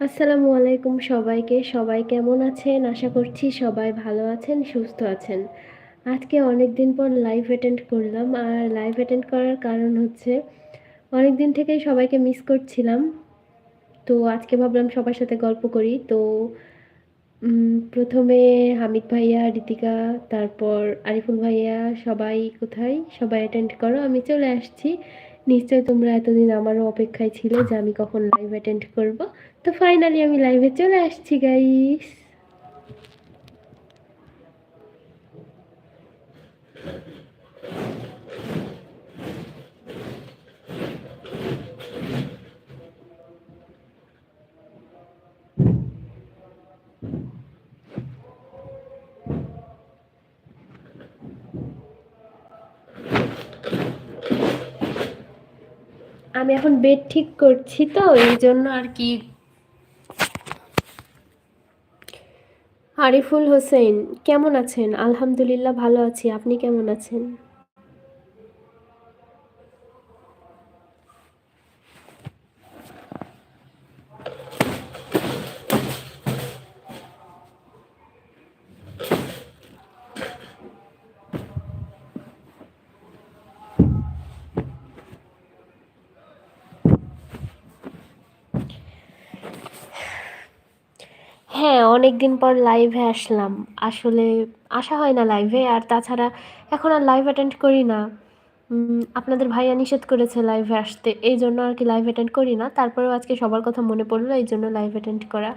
আসসালামু আলাইকুম সবাইকে। সবাই কেমন আছেন? আশা করছি সবাই ভালো আছেন, সুস্থ আছেন। আজকে অনেক দিন পর লাইভ অ্যাটেন্ড করলাম আর লাইভ অ্যাটেন্ড করার কারণ হচ্ছে অনেক দিন থেকেই সবাইকে মিস করছিলাম। তো আজকে ভাবলাম সবার সাথে গল্প করি। তো প্রথমে হামিদ ভাইয়া ঋতিকা তারপর আরিফুল ভাইয়া, সবাই কোথায়? সবাই অ্যাটেন্ড করো, আমি চলে আসছি। নিশ্চয় তোমরা এতদিন আমারও অপেক্ষায় ছিল যে আমি কখন লাইভ অ্যাটেন্ড করব। তো ফাইনালি আমি লাইভে চলে আসছি গাইস আমি এখন বেড ঠিক করছি তো, এই জন্য আর কি। আরিফুল হোসেন, কেমন আছেন? আলহামদুলিল্লাহ ভালো আছি। আপনি কেমন আছেন? হ্যাঁ অনেক দিন পর লাইভে আসলাম। আসলে আসা হয় না লাইভে আর তাছাড়া এখন আর লাইভ অ্যাটেন্ড করি না। আপনাদের ভাইয়া নিষেধ করেছে লাইভে আসতে, এই জন্য আর কি লাইভ অ্যাটেন্ড করি না। তারপরেও আজকে সবার কথা মনে পড়ল, এই জন্য লাইভ অ্যাটেন্ড করা।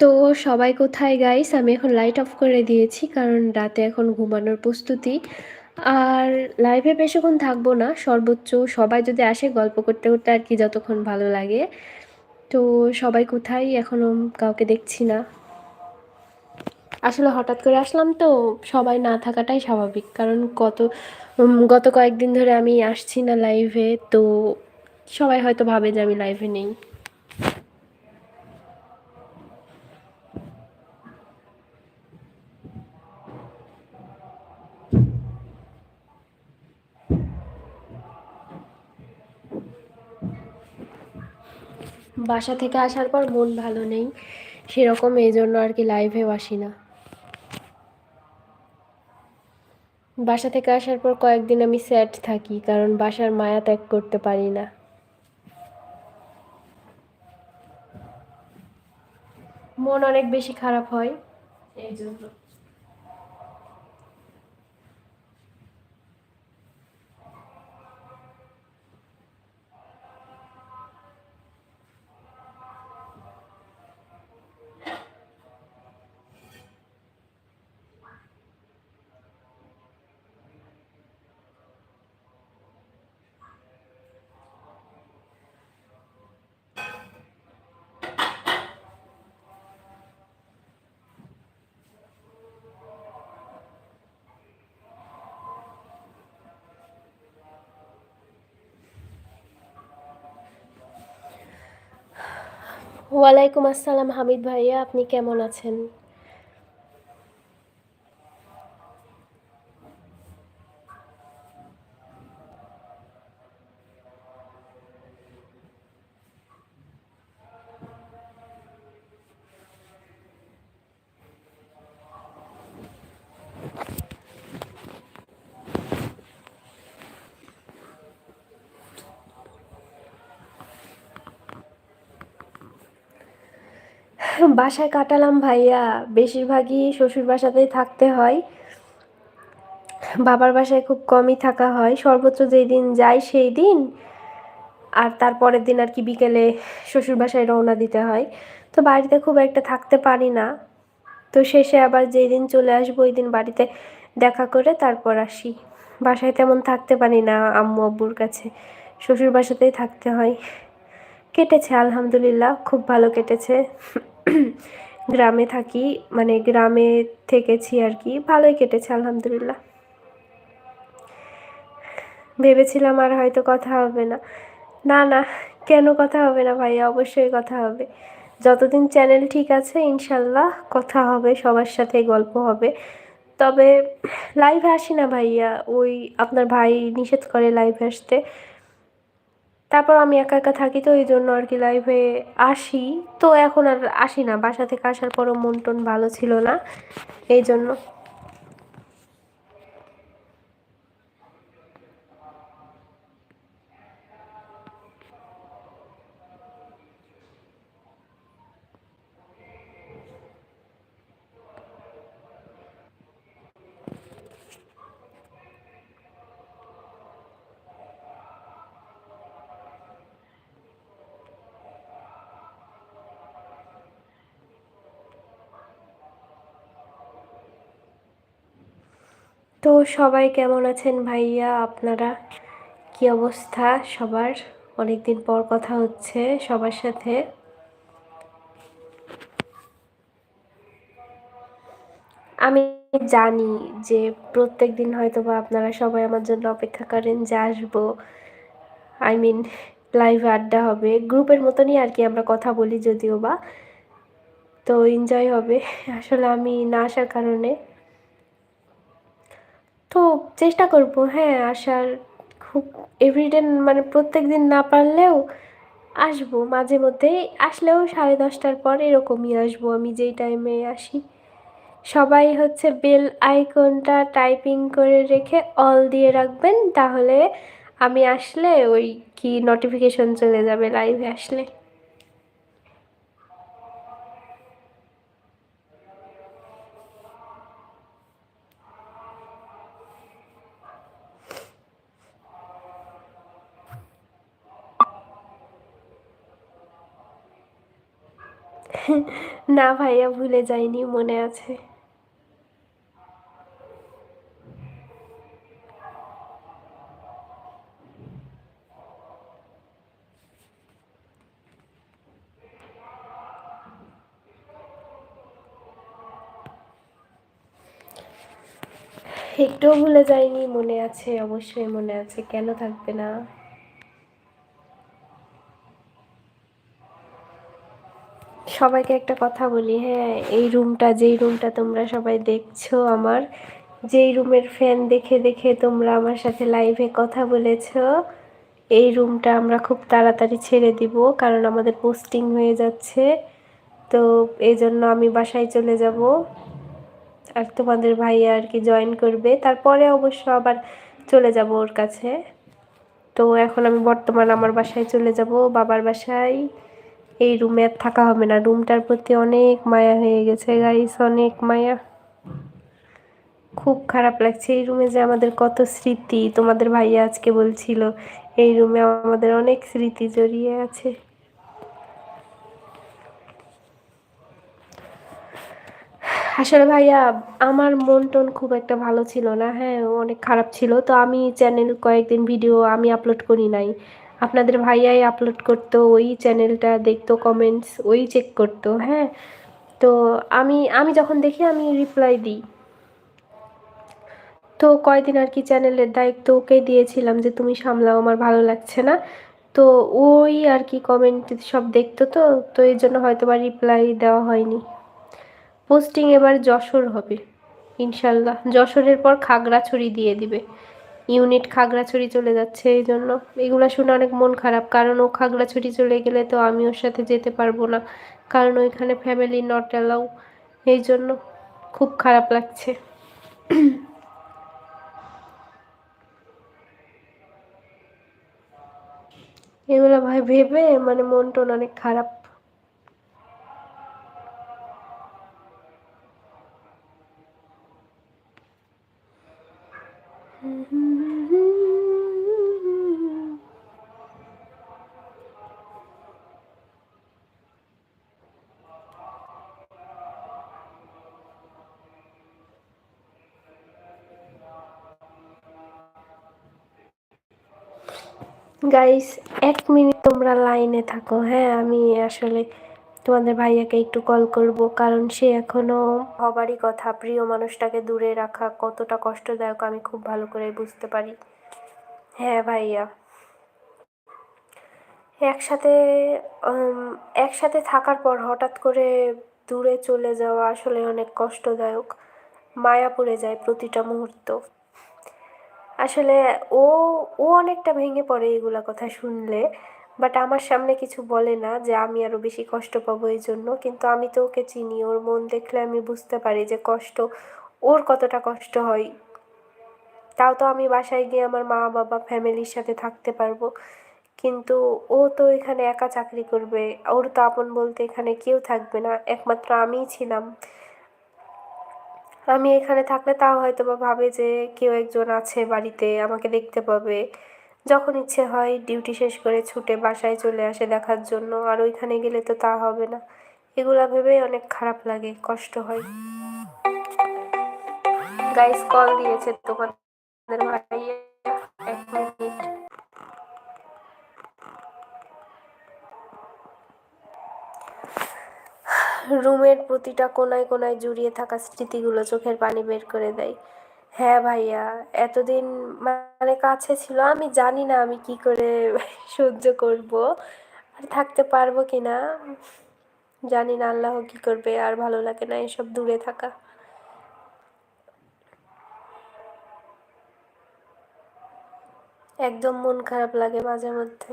তো সবাই কোথায় গাইস আমি এখন লাইট অফ করে দিয়েছি, কারণ রাতে এখন ঘুমানোর প্রস্তুতি। আর লাইভে বেশিক্ষণ থাকব না, সর্বোচ্চ সবাই যদি আসে গল্প করতে করতে আর কি যতক্ষণ ভালো লাগে। তো সবাই কোথায়? এখনও কাউকে দেখছি না। আসলে হঠাৎ করে আসলাম তো, সবাই না থাকাটাই স্বাভাবিক। কারণ গত গত কয়েকদিন ধরে আমি আসছি না লাইভে তো সবাই হয়তো ভাবে যে আমি লাইভে নেই। বাসা থেকে আসার পর মন ভালো নেই, সেরকম এই জন্য আর কি লাইভেও আসি না। বাসা থেকে আসার পর কয়েকদিন আমি স্যাড থাকি, কারণ বাসার মায়া ত্যাগ করতে পারি না। মন অনেক বেশি খারাপ হয়। এই জন্য। ওয়ালাইকুম আসসালাম হামিদ ভাইয়া আপনি কেমন আছেন? বাসায় কাটালাম ভাইয়া। বেশিরভাগই শ্বশুর বাসাতেই থাকতে হয়। বাবার বাসায় খুব কমই থাকা হয়। সর্বোচ্চ যেই দিন যাই সেই দিন। আর তারপরের দিন আর কি বিকেলে শ্বশুর বাসায় রওনা দিতে হয়। তো বাড়িতে খুব একটা থাকতে পারি না। তো শেষে আবার যেই দিন চলে আসব ওই দিন বাড়িতে দেখা করে তারপর আসি। বাসায় তেমন থাকতে পারি না আম্মু আব্বুর কাছে। শ্বশুর বাসাতেই থাকতে হয়। কেটেছে, আলহামদুলিল্লাহ, খুব ভালো কেটেছে। গ্রামে থাকি মানে গ্রামে থেকেছি আর কি। ভালোই কেটেছে, আলহামদুলিল্লাহ। ভেবেছিলাম আর হয়তো কথা হবে না। না না, কেন কথা হবে না ভাইয়া? অবশ্যই কথা হবে। যতদিন চ্যানেল ঠিক আছে, ইনশাল্লাহ কথা হবে, সবার সাথে গল্প হবে। তবে লাইভে আসি না ভাইয়া। ওই আপনার ভাই নিষেধ করে লাইভে আসতে। তারপর আমি একা একা থাকি তো ওই জন্য আর কি লাইভে আসি। তো এখন আর আসি না, বাসা থেকে আসার পরও মন টন ভালো ছিল না এই জন্য তো সবাই কেমন আছেন ভাইয়া, আপনারা? কি অবস্থা সবার? অনেক দিন পর কথা হচ্ছে সবার সাথে। আমি জানি যে প্রত্যেক দিন হয়তো বা আপনারা সবাই আমার জন্য অপেক্ষা করেন যে আসব। আই মিন লাইভ আড্ডা হবে। গ্রুপের মতনই আর কি আমরা কথা বলি যদিও বা। তো এনজয় হবে। আসলে আমি না আসার কারণে তো চেষ্টা করব হ্যাঁ আসার খুব এভরিডে মানে প্রত্যেক দিন না পারলেও আসব, মাঝে মধ্যেই আসলেও সাড়ে দশটার পর এরকমই আসব আমি যেই টাইমে আসি। সবাই হচ্ছে বেল আইকনটা টাইপিং করে রেখে অল দিয়ে রাখবেন, তাহলে আমি আসলে ওই কি নোটিফিকেশন চলে যাবে লাইভে আসলে। না ভাইয়া, ভুলে যাইনি, মনে আছে। একটুও ভুলে যায়নি মনে আছে, অবশ্যই মনে আছে, কেন থাকবে না? সবাইকে একটা কথা বলি হ্যাঁ এই রুমটা, যেই রুমটা তোমরা সবাই দেখছ আমার, যেই রুমের ফ্যান দেখে দেখে তোমরা আমার সাথে লাইভে কথা বলেছ, এই রুমটা আমরা খুব তাড়াতাড়ি ছেড়ে দিব, কারণ আমাদের পোস্টিং হয়ে যাচ্ছে। তো এই জন্য আমি বাসায় চলে যাব, আর তোমাদের ভাই আর কি জয়েন করবে। তারপরে অবশ্য আবার চলে যাব ওর কাছে। তো এখন আমি বর্তমান আমার বাসায় চলে যাব, বাবার বাসায়। এই রুমে আর থাকা হবে না। রুমটার প্রতি অনেক মায়া হয়ে গেছে গাইস অনেক মায়া। খুব খারাপ লাগছে এই রুমে যে আমাদের কত স্মৃতি, তোমাদের ভাইয়া আজকে বলছিল, এই রুমে আমাদের অনেক স্মৃতি জড়িয়ে আছে। আসলে ভাইয়া, আমার মন টন খুব একটা ভালো ছিল না হ্যাঁ অনেক খারাপ ছিল। তো আমি চ্যানেল কয়েকদিন ভিডিও আমি আপলোড করি নাই। আপনাদের ভাইয়াই আপলোড করতো, ওই চ্যানেলটা দেখতো কমেন্টস ওই চেক করতো হ্যাঁ? তো আমি আমি যখন দেখি, আমি রিপ্লাই দিই। তো কয়দিন আর কি চ্যানেলের দায়িত্ব ওকে দিয়েছিলাম যে, তুমি সামলাও, আমার ভালো লাগছে না। তো ওই আর কি কমেন্ট সব দেখতো তো তো এই জন্য হয়তো বা রিপ্লাই দেওয়া হয়নি। পোস্টিং এবার যশোর হবে, ইনশাল্লাহ। যশোরের পর খাগড়াছড়ি দিয়ে দিবে। ইউনিট খাগড়াছড়ি চলে যাচ্ছে এই জন্য। এগুলো শুনে অনেক মন খারাপ। কারণ ও খাগড়াছড়ি চলে গেলে তো আমি ওর সাথে যেতে পারব না। কারণ ওইখানে ফ্যামিলি নট অ্যালাউ এই জন্য খুব খারাপ লাগছে। এগুলো ভাই ভেবে মানে মন টন অনেক খারাপ। গাইস এক মিনিট তোমরা লাইনে থাকো হ্যাঁ? আমি আসলে তোমাদের ভাইয়াকে একটু কল করব, কারণ সে এখনও হবারই কথা, প্রিয় মানুষটাকে দূরে রাখা কতটা কষ্টদায়ক আমি খুব ভালো করে বুঝতে পারি। হ্যাঁ ভাইয়া। একসাথে একসাথে থাকার পর হঠাৎ করে দূরে চলে যাওয়া আসলে অনেক কষ্টদায়ক। মায়া পড়ে যায় প্রতিটা মুহূর্ত। আসলে ও ও অনেকটা ভেঙে পড়ে এগুলা কথা শুনলে। বাট আমার সামনে কিছু বলে না যে আমি আরও বেশি কষ্ট পাবো এই জন্য কিন্তু আমি তো ওকে চিনি, ওর মন দেখলে আমি বুঝতে পারি যে কষ্ট, ওর কতটা কষ্ট হয়। তাও তো আমি বাসায় গিয়ে আমার মা বাবা, ফ্যামিলির সাথে থাকতে পারব। কিন্তু ও তো এখানে একা চাকরি করবে। ওর তো আপন বলতে এখানে কেউ থাকবে না। একমাত্র আমিই ছিলাম। আমি এখানে থাকলে তাও হয়তো বা ভাবে যে কেউ একজন আছে বাড়িতে, আমাকে দেখতে পাবে। যখন ইচ্ছে হয় ডিউটি শেষ করে ছুটে বাসায় চলে আসে দেখার জন্য, আর ওইখানে গেলে তো তা হবে না। এগুলো ভেবেই অনেক খারাপ লাগে, কষ্ট হয়। গাইস কল দিয়েছে তোমাদের ভাই এক মিনিট। রুমের প্রতিটা কোনায় কোনায় জুড়িয়ে থাকা স্মৃতিগুলো চোখের পানি বের করে দেয়। হ্যাঁ ভাইয়া, এতদিন মানে কাছে ছিল, আমি জানি না আমি কি করে সহ্য করব। আর থাকতে পারব কি না? জানি না আল্লাহ কি করবে, আর ভালো লাগে না এসব দূরে থাকা। একদম মন খারাপ লাগে মাঝে মধ্যে।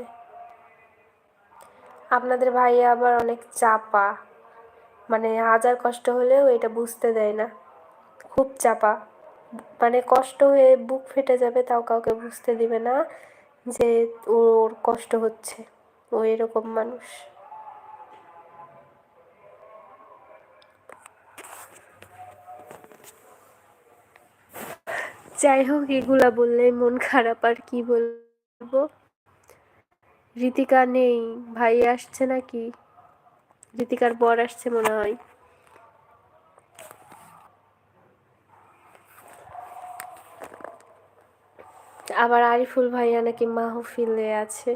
আপনাদের ভাইয়া আবার অনেক চাপা। মানে হাজার কষ্ট হলেও এটা বুঝতে দেয় না। খুব চাপা। মানে কষ্ট হয়ে বুক ফেটে যাবে তাও কাউকে বুঝতে দিবে না যে ওর কষ্ট হচ্ছে। ও এরকম মানুষ। যাই হোক, এগুলা বললে মন খারাপ। আর কি বলব? ঋতিকা নেই। ভাই আসছে নাকি? ঋতিকার বর আসছে মনে হয়। আবার আরিফুল ভাইয়া নাকি মাহফিলে আছে।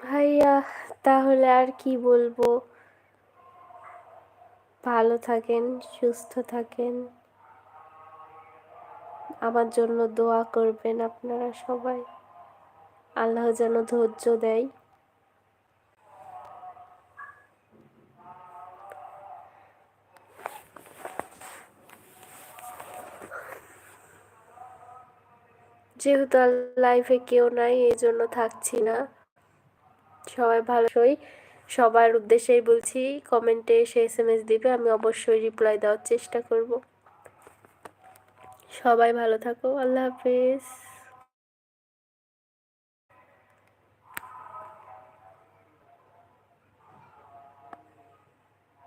ভাইয়া, তাহলে আর কি বলব? ভালো থাকেন, সুস্থ থাকেন। আমার জন্য দোয়া করবেন আপনারা সবাই। আল্লাহ যেন ধৈর্য দেয়। যেহেতু লাইফে কেউ নাই এই জন্য থাকছি না। সবাই ভালোই সবার উদ্দেশ্যেই বলছি কমেন্টে এসে এস এম এস দিবে, আমি অবশ্যই রিপ্লাই দেওয়ার চেষ্টা করব। সবাই ভালো থাকো, আল্লাহ হাফেজ।